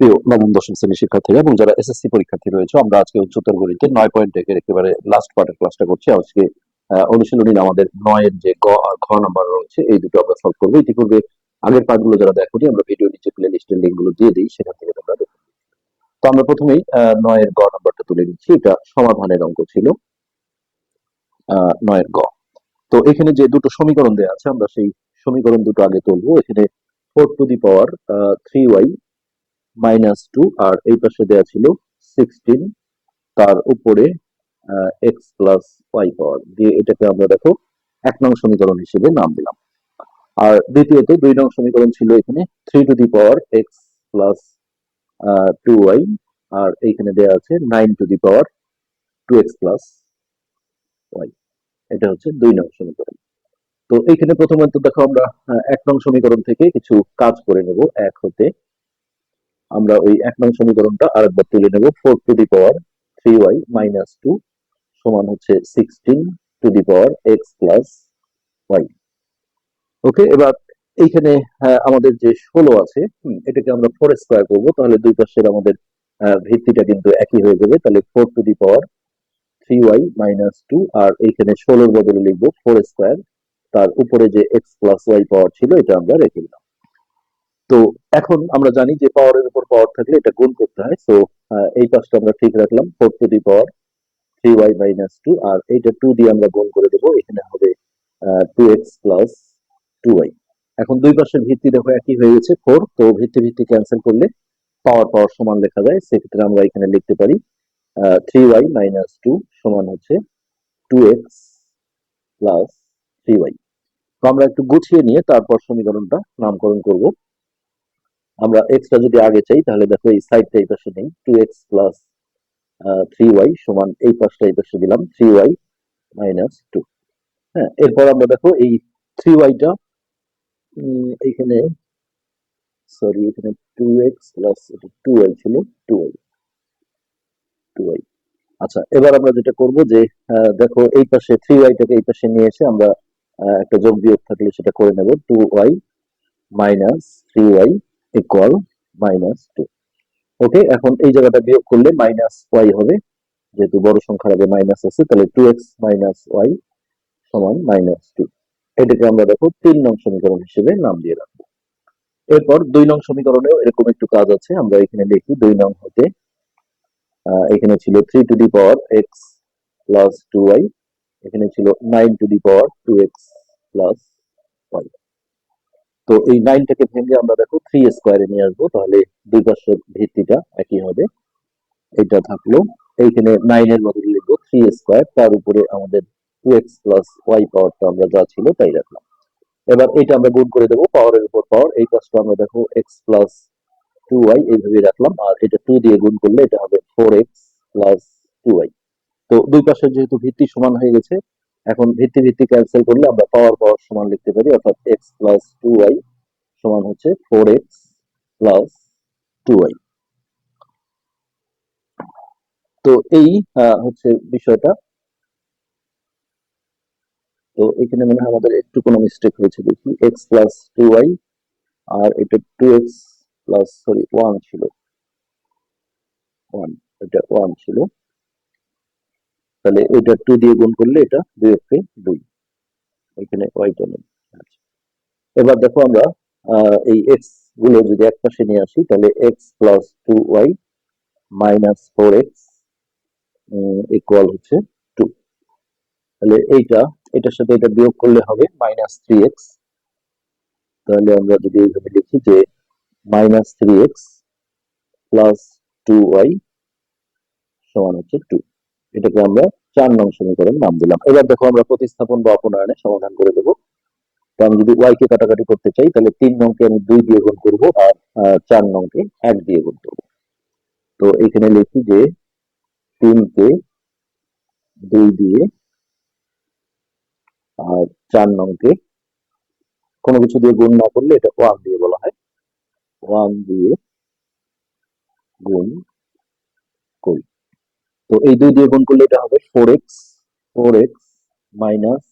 প্রিয় নবম দশম শ্রেণির শিক্ষার্থীরা এবং যারা এসএসসি পরীক্ষার্থী রয়েছে আমরা আজকে উচ্চতর গণিতে নয় পয়েন্ট একের একেবারে লাস্ট পার্টের ক্লাসটা করছি। আজকে আহ, অনুশীলনী আমাদের নয়ের যে গ আর খ নাম্বার রয়েছে এই দুটো আমরা সলভ করব। ইতিপূর্বে আগের পার্টগুলো যারা দেখোনি আমরা ভিডিও নিচে প্লে লিস্টের লিঙ্কগুলো দিয়ে দিই সেখান থেকে তোমরা দেখো তো আমরা প্রথমেই নয়ের গ নাম্বারটা তুলে নিচ্ছি। এটা সমাধানের অঙ্ক ছিল নয়ের গ। তো এখানে যে দুটো সমীকরণ দেওয়া আছে আমরা সেই সমীকরণ দুটো আগে তুলবো। এখানে four to the power three y minus two, আর এই পাশে দেওয়া ছিল সিক্সটিন, তার উপরে এক্স প্লাস ওয়াই পাওয়ার। দিয়ে এটাকে আমরা দেখো এক নং সমীকরণ হিসেবে নাম দিলাম। আর দ্বিতীয়ত দুই নং সমীকরণ ছিল এখানে three to the power x plus two y, আর এইখানে দেওয়া আছে nine to the power two x plus y. এটা হচ্ছে দুই নং সমীকরণ। তো এইখানে প্রথমত দেখো আমরা এক নং সমীকরণ থেকে কিছু কাজ করে নেব। এক হতে আমরা ওই এক নং সমীকরণটা আরেকবার তুলে নেব four to the power three y minus two সমান হচ্ছে sixteen to the power x plus y okay এবার এইখানে আমাদের যে ষোলো আছে এটাকে আমরা ফোর স্কোয়ার করব, তাহলে দুই পাশের আমাদের ভিত্তিটা কিন্তু একই হয়ে যাবে, তাহলে four to the power three y minus two আর এইখানে ষোলোর বদলে লিখব ফোর স্কোয়ার তার উপরে যে এক্স প্লাস ওয়াই পাওয়ার ছিল, এটা আমরা রেখে দিলাম। তো এখন আমরা জানি যে পাওয়ারের উপর পাওয়ার থাকলে এটা গুণ করতে হয়। সো এই পাশটা আমরা ঠিক রাখলাম। Four to the power three y minus two আর এইটা টু দিয়ে আমরা গুণ করে দেবো। এখানে হবে two x plus two y এখন দুই পাশের ভিত্তি দেখো একই হয়ে গেছে ফোর তো ভিত্তি ভিত্তি ক্যান্সেল করলে পাওয়ার পাওয়ার সমান লেখা যায়। সেক্ষেত্রে আমরা এখানে লিখতে পারি থ্রি ওয়াই মাইনাস টু সমান হচ্ছে two x plus three y তো আমরা একটু গুছিয়ে নিয়ে তারপর সমীকরণটা নামকরণ করব। আমরা এক্সটা যদি আগে চাই, তাহলে দেখো এই সাইডটা এই পাশে নেই। Two x plus three y সমান এই পাশটা এই পাশে দিলাম থ্রি ওয়াই মাইনাস টু হ্যাঁ এরপর আমরা দেখো এই থ্রি ওয়াইটা এইখানে সরি এখানে two x plus two y ছিল টু ওয়াই টু ওয়াই আচ্ছা এবার আমরা যেটা করব যে দেখো এই পাশে থ্রি ওয়াইটাকে এই পাশে নিয়ে এসে আমরা একটা যোগ বিয়োগ থাকলে সেটা করে নেব two y minus three y equal minus two okay এখন এই জায়গাটা বিয়োগ করলে মাইনাস ওয়াই হবে। যেহেতু বড় সংখ্যার আগে মাইনাস আছে, তাহলে টু এক্স মাইনাস ওয়াই সমান মাইনাস টু এটাকে আমরা দেখো তিন নং সমীকরণ হিসেবে নাম দিয়ে রাখব। এরপর দুই নং সমীকরণেও এরকম একটু কাজ আছে, আমরা এখানে লিখি দুই নং হতে এখানে ছিল three to the power x plus two y এখানে ছিল nine to the power two x plus y তো এই নাইনটাকে ভেঙে আমরা দেখো থ্রি স্কোয়ারে নিয়ে আসব, তাহলে দুই পাশের ভিত্তিটা একই হবে। এটা থাকল। এইখানে নাইনের বদলে লিখব থ্রি স্কোয়ার তার উপরে আমাদের টু এক্স প্লাস ওয়াই পাওয়ারটা আমরা যা ছিল তাই রাখলাম। এবার এটা আমরা গুণ করে দেবো পাওয়ারের উপর পাওয়ার এই পাশটা আমরা দেখো এক্স প্লাস টু ওয়াই এইভাবে রাখলাম। আর এটা টু দিয়ে গুণ করলে এটা হবে four x plus two y তো দুই পাশের যেহেতু ভিত্তি সমান হয়ে গেছে এখন ভিত্তি ভিত্তি ক্যান্সেল করলে আমরা পাওয়ার পাওয়ার সমান লিখতে পারি, অর্থাৎ এক্স প্লাস টু ওয়াই সমান হচ্ছে four x plus two y তো এই হচ্ছে বিষয়টা। তো এখানে মনে হয় আমাদের একটু কোনো মিস্টেক হয়েছে দেখি। এক্স প্লাস টু ওয়াই আর এটা two x plus sorry one ছিল। ওয়ান এটা ওয়ান ছিল। তাহলে এটা টু দিয়ে গুণ করলে এটা দুই একে দুই। এখানে ওয়াইটা নেই আচ্ছা। এবার দেখো আমরা এই এক্সগুলো যদি এক পাশে নিয়ে আসি, তাহলে x plus two y minus four x equal হচ্ছে টু তাহলে এইটা, এটার সাথে এটা বিয়োগ করলে হবে মাইনাস থ্রি এক্স তাহলে আমরা যদি এইভাবে লিখি যে minus three x plus two y সমান হচ্ছে টু এটাকে আমরা চার নং সমীকরণ নাম দিলাম। এবার দেখো আমরা প্রতিস্থাপন বা অপনয়নে সমাধান করে দেবো। তো আমি যদি ওয়াই কে কাটাকাটি করতে চাই, তাহলে তিন নংকে আমি দুই দিয়ে গুণ করব আর চার নংকে এক দিয়ে গুণ করব। তো এখানে লিখি যে তিনকে দুই দিয়ে আর চার নংকে কোনো কিছু দিয়ে গুণ না করলে এটা ওয়ান দিয়ে বলা হয়। ওয়ান দিয়ে গুণ করি। তো এই দুই দিয়ে গুণ করলে এটা হবে four x four x minus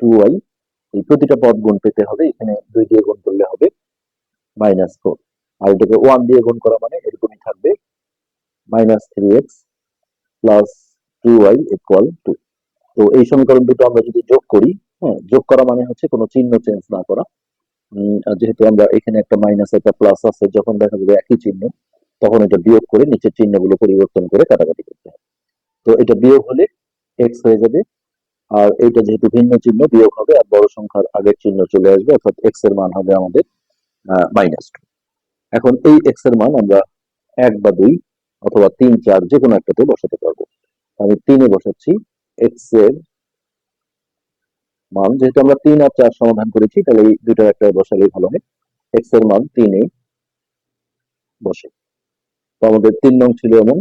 two y এই প্রতিটা পদ গুণ পেতে হবে, এখানে দুই দিয়ে গুণ করলে হবে মাইনাস ফোর আর এটাকে ওয়ান দিয়ে গুণ করা মানে এরকমই থাকবে minus three x plus two y equal two তো এই সমীকরণ দুটো আমরা যদি যোগ করি হ্যাঁ যোগ করা মানে হচ্ছে কোনো চিহ্ন চেঞ্জ না করা। যেহেতু আমরা এখানে একটা মাইনাস একটা প্লাস আছে, যখন দেখা যাবে একই চিহ্ন, তখন এটা বিয়োগ করে নিচের চিহ্নগুলো পরিবর্তন করে কাটাকাটি করতে হবে। তো এটা বিয়োগ হলে এক্স হয়ে যাবে। আর এটা যেহেতু ভিন্ন চিহ্ন, বিয়োগ হবে আর বড় সংখ্যার আগের চিহ্ন চলে আসবে, অর্থাৎ এক্সের মান হবে আমাদের মাইনাস টু এখন এই এক্সের মান আমরা এক বা দুই অথবা তিন, চার যে কোনো একটাতে বসাতে পারব। আমি তিনে বসাচ্ছি এক্সের মান, যেহেতু আমরা তিন আর চার সমাধান করেছি, তাহলে এই দুইটার একটা বসালেই ভালো হয়। এক্সের মান তিনে বসে। তো আমাদের তিন নং ছিল এমন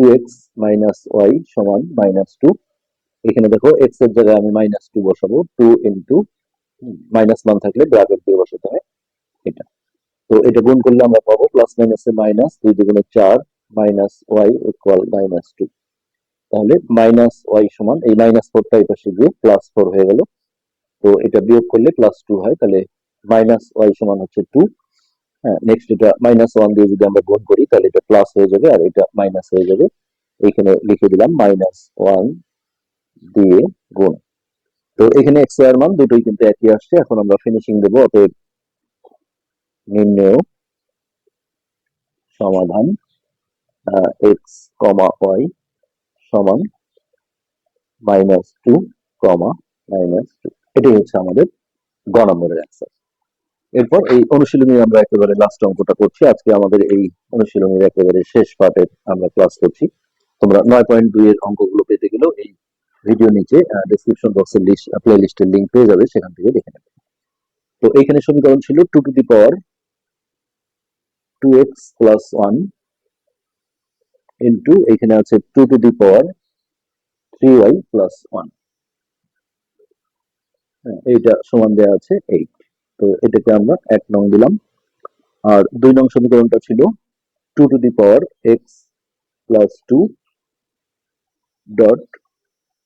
টু এক্স মাইনাস ওয়াই সমান মাইনাস টু এখানে দেখো এক্সের জায়গায় আমি মাইনাস টু বসাবো টু ইন্টু মাইনাস মান থাকলে ব্র্যাকেট দিয়ে বসাতে হয় এটা। তো এটা গুণ করলে আমরা পাবো প্লাস মাইনাস মাইনাস দুই দুগুণে চার minus y equal minus two তাহলে মাইনাস ওয়াই সমান, এই মাইনাস ফোরটা এই পাশে গিয়ে প্লাস ফোর হয়ে গেল। তো এটা বিয়োগ করলে প্লাস টু হয়, তাহলে মাইনাস ওয়াই সমান হচ্ছে টু নেক্সট এটা মাইনাস ওয়ান দিয়ে যদি আমরা গুণ করি, তাহলে এটা প্লাস হয়ে যাবে আর এটা মাইনাস হয়ে যাবে। এখানে লিখে দিলাম মাইনাস ওয়ান দিয়ে গুণ। তো এখানে এক্সের মান দুটোই কিন্তু একই আসছে। এখন আমরা ফিনিশিং দেবো, অতএব নির্ণয় সমাধান এক্স কমা ওয়াই সমান minus two comma minus two এটাই হচ্ছে আমাদের গ নম্বরের অ্যান্সার এরপর এই অনুশীলনী আমরা একেবারে লাস্ট অঙ্কটা করছি। আজকে আমাদের এই অনুশীলনীর একেবারে শেষ পার্টের আমরা ক্লাস করছি। তোমরা নয় পয়েন্ট দুই এর অঙ্কগুলো পেতে গেলেও এই ভিডিও নিচে ডেসক্রিপশন বক্সের লিস্ট প্লে লিস্টের লিঙ্ক পেয়ে যাবে, সেখান থেকে দেখে নেবে। তো এখানে সমীকরণ ছিল two to the power two x plus one into এখানে আছে two to the power three y plus one এইটা সমান দেওয়া আছে এইট তো এটাকে আমরা এক নং দিলাম। আর দুই নং সমীকরণটা ছিল two to the power x plus two dot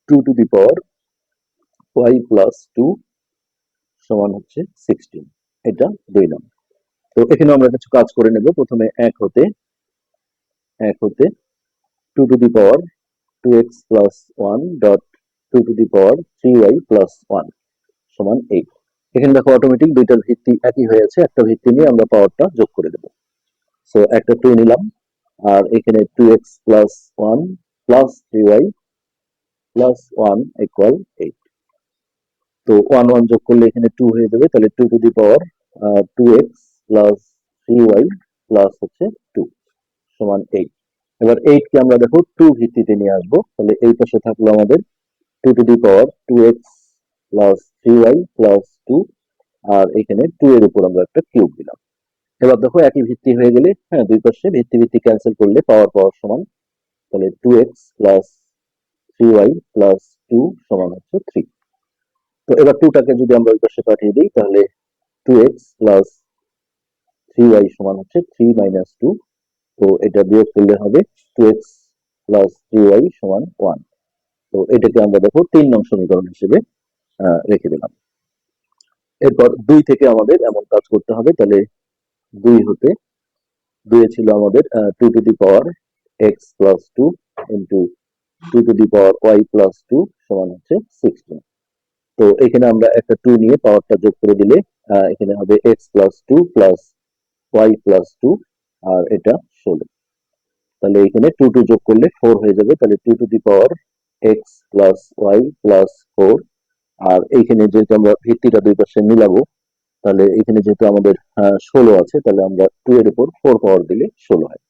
two to the power y plus two সমান হচ্ছে সিক্সটিন এটা দুই নং। তো এখানে আমরা কিছু কাজ করে নেব। প্রথমে এক হতে এক হতে two to the power two x plus one dot two to the power three y plus one সমান এইট এখানে দেখো অটোমেটিক দুইটার ভিত্তি একই হয়ে আছে। একটা ভিত্তি নিয়ে আমরা পাওয়ারটা যোগ করে দেবো। সো একটা টু নিলাম। আর এখানে two x plus one plus three y plus one equal eight তো ওয়ান ওয়ান যোগ করলে এখানে টু হয়ে যাবে। তাহলে two to the power two x plus three y plus হচ্ছে টু সমান এইট এবার এইট কে আমরা দেখো টু ভিত্তিতে নিয়ে আসব। তাহলে এই পাশে থাকল আমাদের two to the power two x plus three y plus two আর এখানে টু এর উপর আমরা একটা কিউব দিলাম। এবার দেখো একই ভিত্তি হয়ে গেলে হ্যাঁ দুই পাশে ভিত্তি ভিত্তি ক্যান্সেল করলে পাওয়ার পাওয়ার সমান, তাহলে two x plus three y plus two সমান হচ্ছে থ্রি তো এবার টুটাকে যদি আমরা ওই পাশে পাঠিয়ে দিই, তাহলে two x plus three y সমান হচ্ছে থ্রি মাইনাস টু তো এটা বিয়োগ করলে হবে two x plus three y সমান ওয়ান তো এটাকে আমরা দেখো তিন নং সমীকরণ হিসেবে রেখে দিলাম। এরপর দুই থেকে আমাদের এমন কাজ করতে হবে, তাহলে দুই হতে দুই ছিল আমাদের two to the power x plus two into two to the power y plus two সমান হচ্ছে সিক্সটিন তো এখানে আমরা একটা টু নিয়ে পাওয়ারটা যোগ করে দিলে এখানে হবে x plus two plus y plus two আর এটা ষোলো। তাহলে এখানে টু টু যোগ করলে ফোর হয়ে যাবে, তাহলে two to the power x plus y plus four আর এইখানে যেহেতু আমরা ভিত্তিটা দুই পাশে মিলাবো, তাহলে এখানে যেহেতু আমাদের ষোলো আছে, তাহলে আমরা টু এর উপর ফোর পাওয়ার দিলে ষোলো হয়।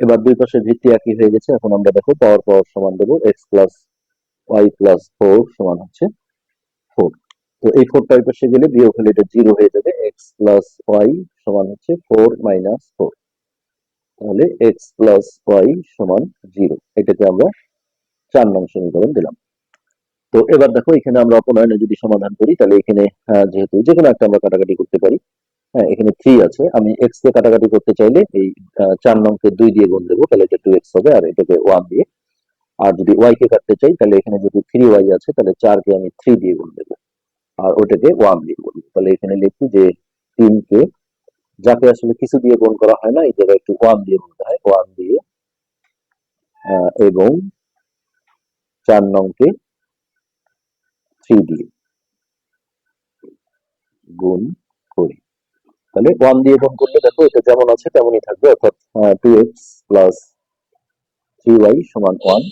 এবার দুই পাশের ভিত্তি একই হয়ে গেছে, এখন আমরা দেখো পাওয়ার পাওয়ার সমান দেবো x plus y plus four সমান হচ্ছে ফোর তো এই ফোরটা ওই পাশে গেলে বিয়োগ হলে এটা জিরো হয়ে যাবে এক্স প্লাস ওয়াই সমান হচ্ছে ফোর মাইনাস ফোর তাহলে এক্স প্লাস ওয়াই সমান জিরো এটাকে আমরা চার নং সমীকরণ দিলাম। তো এবার দেখো, এখানে আমরা অপনয়নে যদি সমাধান করি, তাহলে এখানে যেহেতু যে কোনো একটা আমরা কাটাকাটি করতে পারি। হ্যাঁ এখানে থ্রি আছে। আমি এক্স কে কাটাকাটি করতে চাইলে এই চার নংকে দুই দিয়ে গুণ দেবো, তাহলে এটা টু এক্স হবে, আর এটাকে ওয়ান দিয়ে। আর যদি ওয়াই কে কাটতে চাই, তাহলে এখানে যদি থ্রি ওয়াই আছে, তাহলে চারকে আমি থ্রি দিয়ে গুণ দেবো। আর ওটাকে ওয়ান দিয়ে গুণ দেবো। তাহলে এখানে লিখছি যে তিনকে যাকে আসলে কিছু দিয়ে গুণ করা হয় না, এই জায়গায় একটু ওয়ান দিয়ে গুনতে হয়। ওয়ান দিয়ে এবং চার নংকে থ্রি দিয়ে গুণ করি। তাহলে ওয়ান দিয়ে গুণ করলে দেখো এটা যেমন আছে তেমনই থাকবে, অর্থাৎ two x plus three y সমান ওয়ান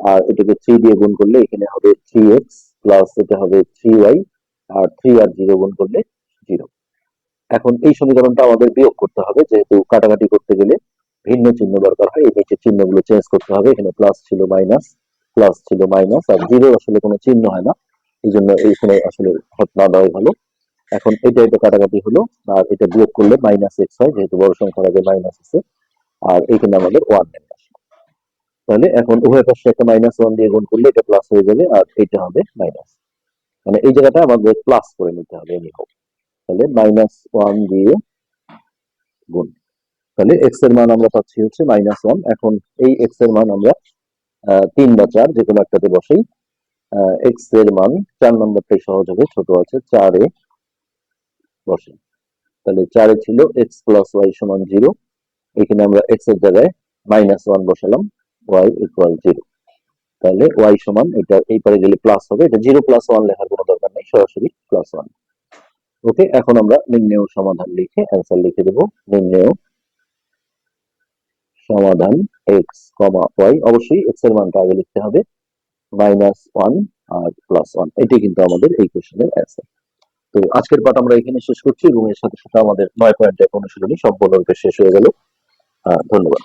আর এটাকে থ্রি দিয়ে গুণ করলে এখানে হবে থ্রি এক্স প্লাস এটা হবে থ্রি ওয়াই আর থ্রি আর জিরো গুণ করলে জিরো এখন এই সমীকরণটা আমাদের বিয়োগ করতে হবে, যেহেতু কাটাকাটি করতে গেলে ভিন্ন চিহ্ন দরকার হয়, এই নিচে চিহ্নগুলো চেঞ্জ করতে হবে, এখানে প্লাস ছিল মাইনাস প্লাস ছিল মাইনাস আর জিরো আসলে কোনো চিহ্ন হয় না। এই জন্য এইখানে আসলে না দেওয়াই ভালো। এখন এটা এটা কাটাকাটি হলো, আর এটা বিয়োগ করলে মাইনাস এক্স হয়, যেহেতু বড় সংখ্যার আগে মাইনাস আছে। আর এইখানে আমাদের ওয়ান আসে তাহলে এখন উভয় পাশে একটা মাইনাস ওয়ান দিয়ে গুণ করলে এটা প্লাস হয়ে যাবে, আর এটা হবে মাইনাস মানে এই জায়গাটা আমাদের প্লাস করে নিতে হবে এনি হোক তাহলে মাইনাস ওয়ান দিয়ে গুণ। তাহলে এক্সের মান আমরা পাচ্ছি হচ্ছে মাইনাস ওয়ান এখন এই এক্সের মান আমরা তিন বা চার যে কোনো একটাতে বসাই। এক্সের মান, চার নম্বরটাই সহজ হবে, ছোট আছে, চারে বসে। তাহলে চারে ছিল এক্স প্লাস ওয়াই সমান জিরো এখানে আমরা এক্সের জায়গায় মাইনাস ওয়ান বসালাম ওয়াই ইকুয়াল জিরো তাহলে ওয়াই সমান, এটা এই পারে গেলে প্লাস হবে, এটা জিরো প্লাস ওয়ান লেখার কোনো দরকার নেই, সরাসরি প্লাস ওয়ান ওকে এখন আমরা নির্ণেয় সমাধান লিখে অ্যান্সার লিখে দেবো। নির্ণেয় সমাধান এক্স কমা ওয়াই অবশ্যই এক্সের মানটা আগে লিখতে হবে। মাইনাস ওয়ান আর প্লাস ওয়ান এটি কিন্তু আমাদের এই কোশ্চেনের অ্যান্সার তো আজকের পাঠ আমরা এখানে শেষ করছি। এবং এর সাথে সাথে আমাদের নয় পয়েন্ট এক অনুশীলনী সম্পূর্ণরূপে শেষ হয়ে গেল। ধন্যবাদ।